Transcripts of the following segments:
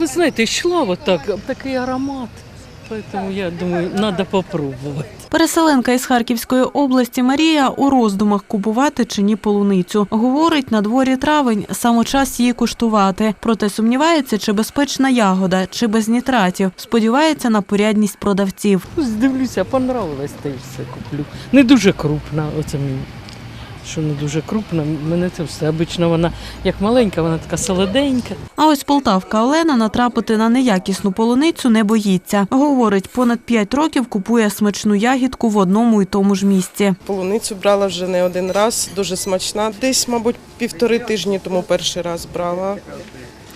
Ви знаєте, йшла вот так, такий аромат. Поэтому я думаю, треба попробувати. Переселенка із Харківської області Марія у роздумах купувати чи ні полуницю. Говорить, на дворі травень, саме час її куштувати. Проте сумнівається, чи безпечна ягода, чи без нітратів. Сподівається на порядність продавців. Здивлюся, понравилось, та й все куплю. Не дуже крупна, оце мені. Що не дуже крупна, мене це все. Обично вона як маленька, вона така солоденька. А ось полтавка Олена натрапити на неякісну полуницю не боїться. Говорить, понад 5 років купує смачну ягідку в одному і тому ж місці. Полуницю брала вже не один раз, дуже смачна. Десь, мабуть, півтори тижні тому перший раз брала.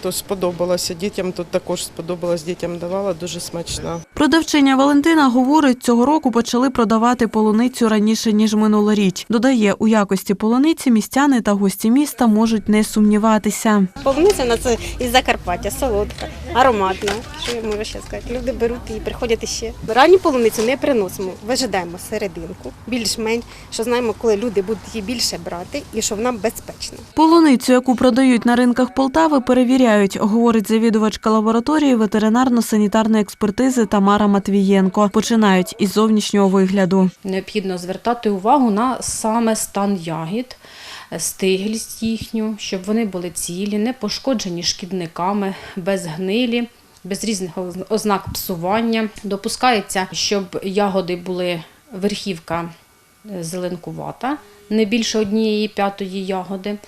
То сподобалося дітям, тут також сподобалось, дітям давала, дуже смачна. Продавчиня Валентина говорить, цього року почали продавати полуницю раніше ніж минулоріч. Додає, у якості полуниці містяни та гості міста можуть не сумніватися. Полуниця на це із Закарпаття, солодка, ароматна. Що я можу ще сказати? Люди беруть і приходять іще. Ранню полуницю не приносимо, вижидаємо серединку, більш-менш, що знаємо, коли люди будуть її більше брати і що вона безпечна. Полуницю, яку продають на ринках Полтави, перевіряють, говорить завідувачка лабораторії ветеринарно-санітарної експертизи Тамара Матвієнко. Починають із зовнішнього вигляду. необхідно звертати увагу на саме стан ягід, стиглість їхню, щоб вони були цілі, не пошкоджені шкідниками, без гнилі, без різних ознак псування. Допускається, щоб ягоди були верхівка зеленкувата, не більше однієї п'ятої ягоди.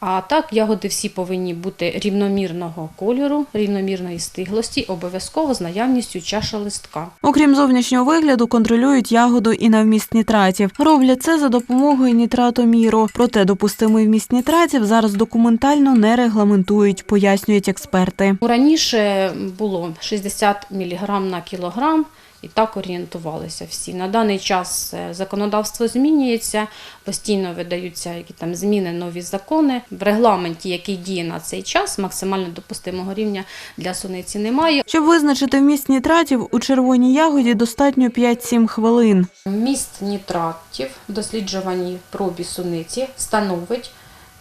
А так, ягоди всі повинні бути рівномірного кольору, рівномірної стиглості, обов'язково з наявністю чаша листка. Окрім зовнішнього вигляду, контролюють ягоду і на вміст нітратів. Роблять це за допомогою нітратоміру. Проте допустимий вміст нітратів зараз документально не регламентують, пояснюють експерти. Раніше було 60 мг на кілограм. І так орієнтувалися всі. На даний час е, законодавство змінюється, постійно видаються які там зміни, нові закони. В регламенті, який діє на цей час, максимально допустимого рівня для суниці немає. Щоб визначити вміст нітратів, у червоній ягоді достатньо 5-7 хвилин. Міст нітратів в досліджуваній пробі суниці становить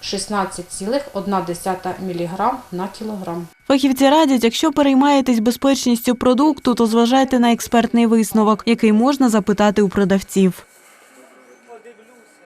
16,1 мг на кілограм. Фахівці радять, якщо переймаєтесь безпечністю продукту, то зважайте на експертний висновок, який можна запитати у продавців.